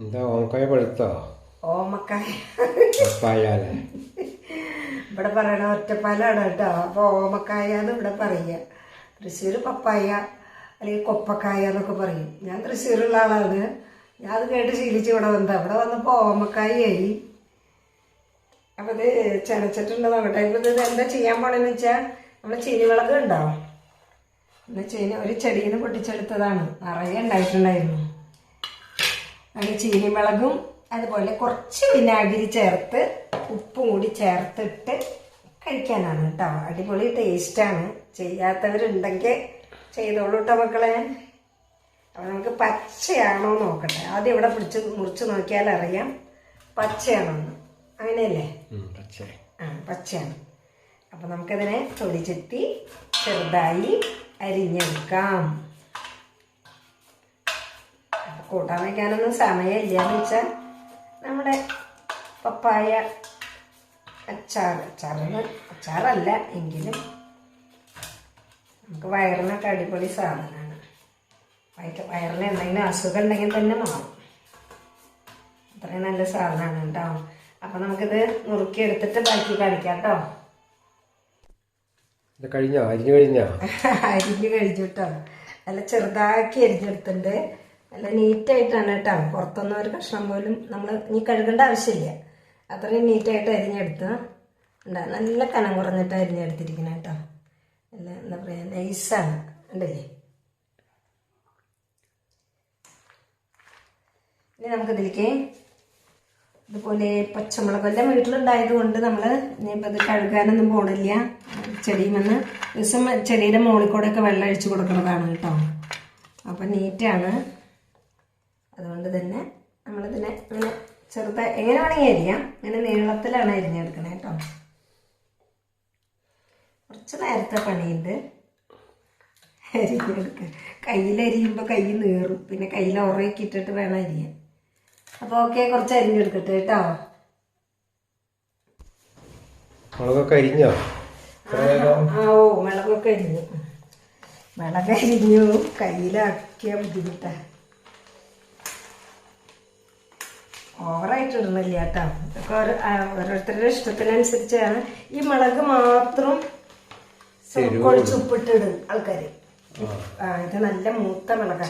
എന്താ ഓമക്കായ പഴുത്തോ? ഓമക്കായ. പപ്പായാലേ ഇവിടെ പറയണ ഒറ്റപ്പാലാണ് കേട്ടോ. അപ്പോൾ ഓമക്കായ എന്ന് ഇവിടെ പറയുക തൃശ്ശൂർ പപ്പായ അല്ലെങ്കിൽ കൊപ്പക്കായ എന്നൊക്കെ പറയും. ഞാൻ തൃശ്ശൂരുള്ള ആളാണ്. ഞാൻ അത് കേട്ട് ശീലിച്ച് ഇവിടെ വന്നത്. അവിടെ വന്നപ്പോൾ ഓമക്കായായി. അപ്പോൾ ഇത് ചനച്ചിട്ടുണ്ട്? നോക്കട്ടെ. ഇപ്പം ഇത് എന്താ ചെയ്യാൻ പോണെന്ന് വെച്ചാൽ നമ്മൾ ചീനിവിളക് ഉണ്ടാവും പിന്നെ ചീനി ഒരു ചെടിയിൽ നിന്ന് പൊട്ടിച്ചെടുത്തതാണ്. നിറയെ ഉണ്ടായിട്ടുണ്ടായിരുന്നു. അതിൽ ചീനിമുളകും അതുപോലെ കുറച്ച് വിനാഗിരി ചേർത്ത് ഉപ്പും കൂടി ചേർത്തിട്ട് കഴിക്കാനാണ് കേട്ടോ. അടിപൊളി ടേസ്റ്റാണ് ചെയ്യാത്തവരുണ്ടെങ്കിൽ ചെയ്തോളൂ കേട്ടോ മക്കളെ. അപ്പം നമുക്ക് പച്ചയാണോ നോക്കട്ടെ. ആദ്യം ഇവിടെ പിടിച്ച് മുറിച്ച് നോക്കിയാൽ അറിയാം. പച്ചയാണോ എന്ന്. അങ്ങനെയല്ലേ? ആ പച്ചയാണ്. അപ്പം നമുക്കതിനെ തൊലി ചെത്തി ചെറുതായി അരിഞ്ഞെടുക്കാം. കൂട്ടാൻ വയ്ക്കാനൊന്നും സമയമില്ല എന്ന് വെച്ചാൽ നമ്മുടെ പപ്പായ അച്ചാർ. അച്ചാറിന് അച്ചാറല്ല എങ്കിലും നമുക്ക് വയറിനൊക്കെ അടിപൊളി സാധനമാണ്. വയറ്റ വയറിന് എന്തെങ്കിലും അസുഖം ഉണ്ടെങ്കിൽ തന്നെ മാറും. അത്രയും നല്ല സാധനമാണ് കേട്ടോ. അപ്പം നമുക്കിത് നുറുക്കി എടുത്തിട്ട് ബാക്കി കളിക്കാം കേട്ടോ. കഴിഞ്ഞോ? അരിഞ്ഞു കഴിഞ്ഞോ? അരിഞ്ഞു കഴിച്ചു കേട്ടോ. നല്ല ചെറുതാക്കി അരിഞ്ഞെടുത്തിട്ടുണ്ട്. നല്ല നീറ്റായിട്ടാണ് കേട്ടോ. പുറത്തൊന്നും ഒരു കഷ്ണം പോലും നമ്മൾ ഇനി കഴുകേണ്ട ആവശ്യമില്ല. അത്രയും നീറ്റായിട്ട് അരിഞ്ഞെടുത്ത് ഉണ്ടാ നല്ല കനം കുറഞ്ഞിട്ട് അരിഞ്ഞെടുത്തിരിക്കണം കേട്ടോ. നല്ല എന്താ പറയുക നൈസാണ് ഉണ്ടല്ലേ ഇനി നമുക്കിതിലേക്ക് ഇതുപോലെ പച്ചമുളകെല്ലാം വീട്ടിലുണ്ടായത് കൊണ്ട് നമ്മൾ ഇനിയിപ്പോൾ ഇത് കഴുകാനൊന്നും പോണില്ല. ചെടിയുമെന്ന് ദിവസം ചെടിയുടെ മുകളിൽ കൂടെയൊക്കെ വെള്ളം അഴിച്ചു കൊടുക്കുന്നതാണ് കേട്ടോ. അപ്പം നീറ്റാണ് അതുകൊണ്ട് തന്നെ നമ്മളിതിനെ ഇങ്ങനെ ചെറുതായി എങ്ങനെ വേണമെങ്കിൽ അരിയാം. ഇങ്ങനെ നീളത്തിലാണ് അരിഞ്ഞെടുക്കണേ കേട്ടോ. കുറച്ച് നേരത്തെ പണിയുണ്ട്. അരിഞ്ഞെടുക്കുക കയ്യിലരിയുമ്പോൾ കൈ നീറും. പിന്നെ കയ്യിൽ ഉറയൊക്കെ ഇട്ടിട്ട് വേണം അരിയാൻ. അപ്പോൾ ഓക്കെ കുറച്ച് അരിഞ്ഞെടുക്കട്ടെ കേട്ടോ. മുളകൊക്കെ അരിഞ്ഞോ? ആ ഓ മുളകൊക്കെ അരിഞ്ഞു. മുളകരിഞ്ഞു അരിഞ്ഞു. കയ്യിലാക്കിയ ബുദ്ധിമുട്ടാ. ഓവറായിട്ട് ഇടുന്നില്ല കേട്ടോ ഇതൊക്കെ ഓരോരുത്തരുടെ ഇഷ്ടത്തിനനുസരിച്ചാണ്. ഈ മുളക് മാത്രം കൊഴിച്ച് ഉപ്പിട്ടിടും ആൾക്കാർ ആ. ഇത് നല്ല മൂത്ത മുളകാണ്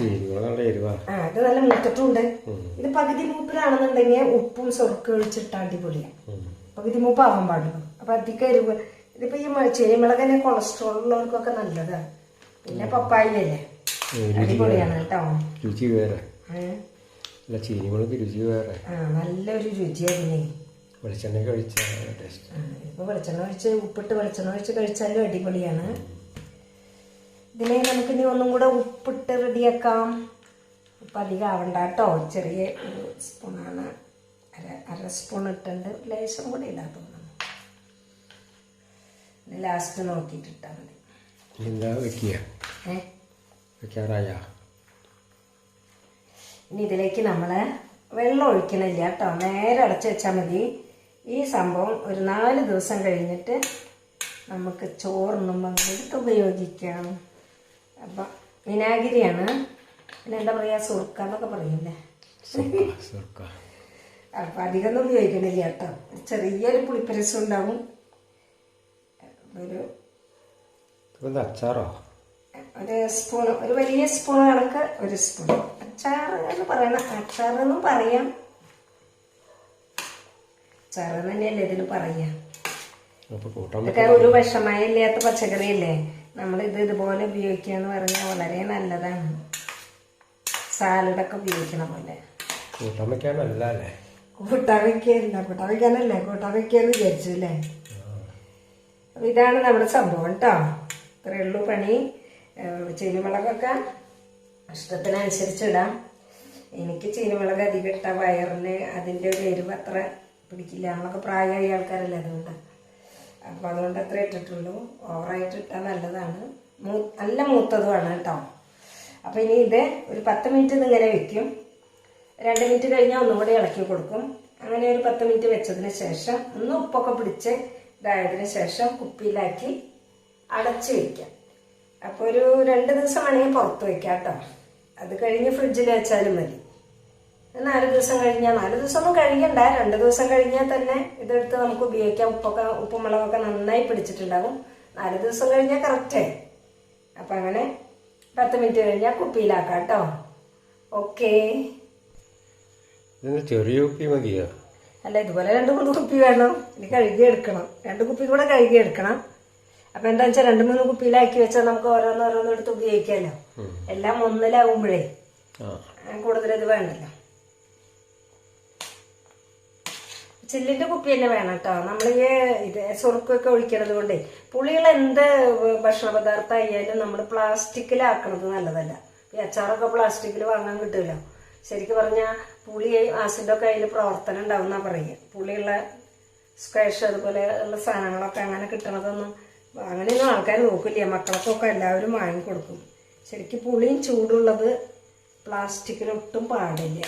ആ ഇത് നല്ല മൂത്തിട്ടുണ്ട്. ഇത് പകുതി മൂപ്പിലാണെന്നുണ്ടെങ്കിൽ ഉപ്പും സ്വർക്ക് ഒഴിച്ചിട്ടാണ്ടി അടിപൊളിയാണ് പകുതി പകുതി മൂപ്പാവാൻ പാടുള്ളൂ അപ്പൊ അധികം എരിവ്. ഇതിപ്പോ ഈ മ- തന്നെ കൊളസ്ട്രോൾ ഉള്ളവർക്കൊക്കെ നല്ലതാണ്. പിന്നെ പപ്പായല്ലേ? അടിപൊളിയാണ് കേട്ടോ. രുചി വേറെ. ഏ? അല്ല ചീനിമുളക് രുചി വേറെ. നല്ലൊരു രുചിയായിരുന്നു. വെളിച്ചെണ്ണ കഴിച്ച ടേസ്റ്റ് ഇപ്പൊ വെളിച്ചെണ്ണ ഒഴിച്ച് ഉപ്പിട്ട് വെളിച്ചെണ്ണ ഒഴിച്ച് കഴിച്ചാലും അടിപൊളിയാണ്. ഇതിനെ നമുക്ക് ഇനി ഒന്നും കൂടെ ഉപ്പിട്ട് റെഡിയാക്കാം. ഉപ്പ് അധികം ആവണ്ട കേട്ടോ. ചെറിയ ഒരു സ്പൂണാണ്. അര അര സ്പൂൺ ഇട്ടുണ്ട് ലേശം കൂടെ ഇല്ലാത്ത തോന്നുന്നു ലാസ്റ്റ് നോക്കിയിട്ട് ഇട്ടാൽ മതി. എന്താ വെക്കുക ഏ? വെക്കാറായ? ഇനി ഇതിലേക്ക് നമ്മൾ വെള്ളം ഒഴിക്കണില്ല കേട്ടോ. നേരെ അടച്ചു വെച്ചാൽ മതി. ഈ സംഭവം ഒരു നാല് ദിവസം കഴിഞ്ഞിട്ട് നമുക്ക് ചോറിനുമ്പോൾ എടുത്ത് ഉപയോഗിക്കാം. അപ്പം വിനാഗിരിയാണ്. പിന്നെ എന്താ പറയുക സുർക്ക എന്നൊക്കെ പറയില്ലേ അപ്പം അധികമൊന്നും ഉപയോഗിക്കണില്ല കേട്ടോ. ചെറിയൊരു പുളിപ്പരസം ഉണ്ടാവും. ഒരു അച്ചാറോ? ഒരു സ്പൂൺ ഒരു വലിയ സ്പൂൺ കണക്ക് ഒരു സ്പൂൺ അച്ചാർ എന്ന് പറയുന്ന അച്ചാർ എന്നും പറയാം. അച്ചാർ തന്നെയല്ലേ ഇതിന് പറയാം? ഇതൊക്കെ ഒരു വിഷമയില്ലാത്ത പച്ചക്കറിയല്ലേ? നമ്മളിത് ഇതുപോലെ ഉപയോഗിക്കുക എന്ന് പറഞ്ഞാൽ വളരെ നല്ലതാണ്. സാലഡൊക്കെ ഉപയോഗിക്കണ പോലെ. കൂട്ടാൻ വെക്കാനല്ലേ കൂട്ടാൻ വെക്കാന്ന് വിചാരിച്ചു അല്ലേ? അപ്പൊ ഇതാണ് നമ്മുടെ സംഭവം കേട്ടോ ഇത്രയുള്ളൂ പണി. ചീനിമുളകൊക്കെ ഇഷ്ടത്തിനനുസരിച്ച് ഇടാം എനിക്ക് ചീനിമുളക് അധികം ഇട്ട വയറിന് അതിന്റെ ഒരു എരിവ് അത്ര പിടിക്കില്ല. നമ്മളൊക്കെ പ്രായമായ ആൾക്കാരല്ലേ അതുകൊണ്ട്. അപ്പോൾ അതുകൊണ്ട് അത്ര ഇട്ടിട്ടുള്ളൂ. ഓവറായിട്ട് ഇട്ടാൽ നല്ലതാണ്. മൂ നല്ല മൂത്തതുമാണ് കേട്ടോ. അപ്പോൾ ഇനി ഇത് ഒരു പത്ത് മിനിറ്റ് ഇതിങ്ങനെ വെക്കും. രണ്ട് മിനിറ്റ് കഴിഞ്ഞാൽ ഒന്നും കൂടി ഇളക്കി കൊടുക്കും. അങ്ങനെ ഒരു പത്ത് മിനിറ്റ് വെച്ചതിന് ശേഷം ഒന്ന് ഉപ്പൊക്കെ പിടിച്ച് ഇതായതിനു ശേഷം കുപ്പിയിലാക്കി അടച്ച് വയ്ക്കാം അപ്പോൾ ഒരു രണ്ട് ദിവസം വേണമെങ്കിൽ പുറത്ത് വയ്ക്കാം കേട്ടോ. അത് കഴിഞ്ഞ് ഫ്രിഡ്ജിൽ വെച്ചാലും മതി. നാല് ദിവസം കഴിഞ്ഞാൽ നാല് ദിവസമൊന്നും കഴിയണ്ട. രണ്ട് ദിവസം കഴിഞ്ഞാൽ തന്നെ ഇതെടുത്ത് നമുക്ക് ഉപയോഗിക്കാം. ഉപ്പൊക്കെ ഉപ്പും മുളകൊക്കെ നന്നായി പിടിച്ചിട്ടുണ്ടാകും. നാല് ദിവസം കഴിഞ്ഞാൽ കറക്റ്റായി അപ്പം അങ്ങനെ പത്ത് മിനിറ്റ് കഴിഞ്ഞാൽ കുപ്പിയിലാക്കാം കേട്ടോ ഓക്കേ ചെറിയ കുപ്പി മതിയോ? അല്ല ഇതുപോലെ രണ്ട് മൂന്ന് കുപ്പി വേണം. ഇനി കഴുകി എടുക്കണം രണ്ട് കുപ്പി കൂടെ കഴുകി എടുക്കണം അപ്പം എന്താ വെച്ചാൽ രണ്ട് മൂന്ന് കുപ്പിയിലാക്കി വെച്ചാൽ നമുക്ക് ഓരോന്ന് ഓരോന്ന് എടുത്ത് ഉപയോഗിക്കാമല്ലോ എല്ലാം ഒന്നിലാവുമ്പോഴേ കൂടുതൽ ഇത് വേണ്ടല്ലോ ചില്ലിന്റെ കുപ്പി തന്നെ വേണം കേട്ടോ നമ്മൾ ഈ ഇത് സുറുക്കൊക്കെ ഒഴിക്കണത് കൊണ്ടേ പുളികൾ എന്ത് ഭക്ഷണ പദാർത്ഥം ആയാലും നമ്മൾ പ്ലാസ്റ്റിക്കിലാക്കണത് നല്ലതല്ല. ഈ അച്ചാറൊക്കെ പ്ലാസ്റ്റിക്കിൽ വാങ്ങാൻ കിട്ടുമല്ലോ ശരിക്കും പറഞ്ഞാൽ പുളി ആസിഡൊക്കെ അതിൽ പ്രവർത്തനം ഉണ്ടാവും എന്നാ പറയുക. പുളിയുള്ള സ്ക്വാഷ് അതുപോലെ ഉള്ള സാധനങ്ങളൊക്കെ അങ്ങനെ കിട്ടണതൊന്നും അങ്ങനെയൊന്നും ആൾക്കാർ നോക്കില്ല. മക്കൾക്കൊക്കെ എല്ലാവരും വാങ്ങിക്കൊടുക്കും. ശരിക്കും പുളിയും ചൂടുള്ളത് പ്ലാസ്റ്റിക്കിലൊട്ടും പാടില്ല.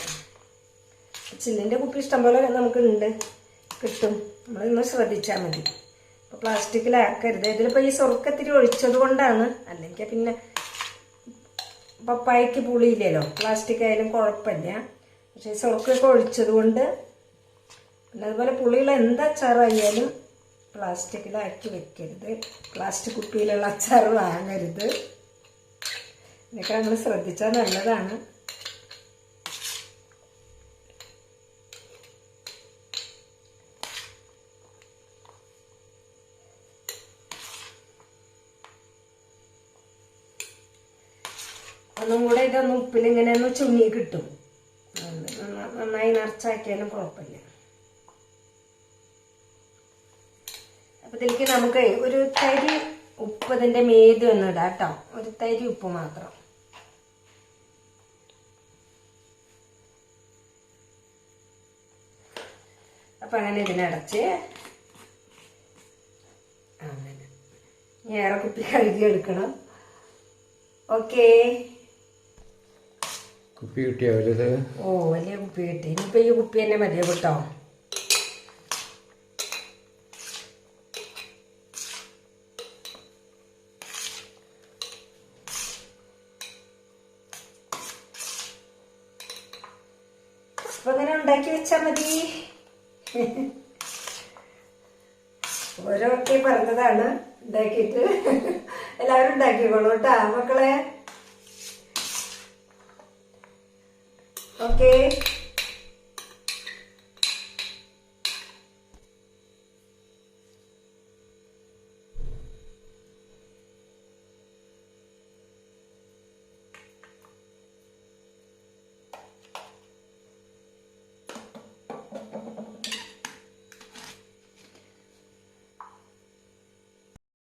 ചില്ലിന്റെ കുപ്പി ഇഷ്ടംപോലെ നമുക്കുണ്ട്. കിട്ടും. നമ്മളൊന്ന് ശ്രദ്ധിച്ചാൽ മതി. ഇപ്പോൾ പ്ലാസ്റ്റിക്കിലാക്കരുത് ഇതിലിപ്പോൾ ഈ സ്വർക്കത്തിരി ഒഴിച്ചത് കൊണ്ടാണ്. അല്ലെങ്കിൽ പിന്നെ പപ്പായക്ക് പുളിയില്ലല്ലോ. പ്ലാസ്റ്റിക് ആയാലും കുഴപ്പമില്ല പക്ഷേ ഈ സ്വർക്കൊക്കെ ഒഴിച്ചത് കൊണ്ട് പിന്നെ അതുപോലെ പുളിയുള്ള എന്താ അച്ചാറായാലും പ്ലാസ്റ്റിക്കിലാക്കി വെക്കരുത്. പ്ലാസ്റ്റിക് കുപ്പിയിലുള്ള അച്ചാർ വാങ്ങരുത്. ഇതൊക്കെ നമ്മൾ ശ്രദ്ധിച്ചാൽ നല്ലതാണ്. ഒന്നും കൂടെ ഇതൊന്ന് ഉപ്പിലിങ്ങനെ ഒന്ന് ചുങ്ങി കിട്ടും. നന്ന- നന്നായി നിറച്ചാക്കിയാലും കുഴപ്പമില്ല അപ്പൊ ഇതിലേക്ക് നമുക്ക് ഒരു തരി ഉപ്പ് ഇതിന്റെ മേതി ഒന്ന് ഇടാം കേട്ടോ. ഒരു തരി ഉപ്പ് മാത്രം. അപ്പൊ അങ്ങനെ ഇതിനടച്ച് അങ്ങനെ. ഏറെ കുപ്പി കഴുകി എടുക്കണം. ഓക്കേ. കുപ്പി കിട്ടിയ വലുത്? ഓ വലിയ കുപ്പി കിട്ടി. ഇനിയിപ്പോ ഈ കുപ്പി തന്നെ മതിയോ കേട്ടോ. അപ്പൊ അങ്ങനെ ഉണ്ടാക്കി വെച്ചാ മതി. ഓരോ ഒക്കെ പറഞ്ഞതാണ് ഉണ്ടാക്കിയിട്ട്. എല്ലാവരും ഉണ്ടാക്കിക്കോളൂ കേട്ടാ മക്കളെ. ഓക്കെ.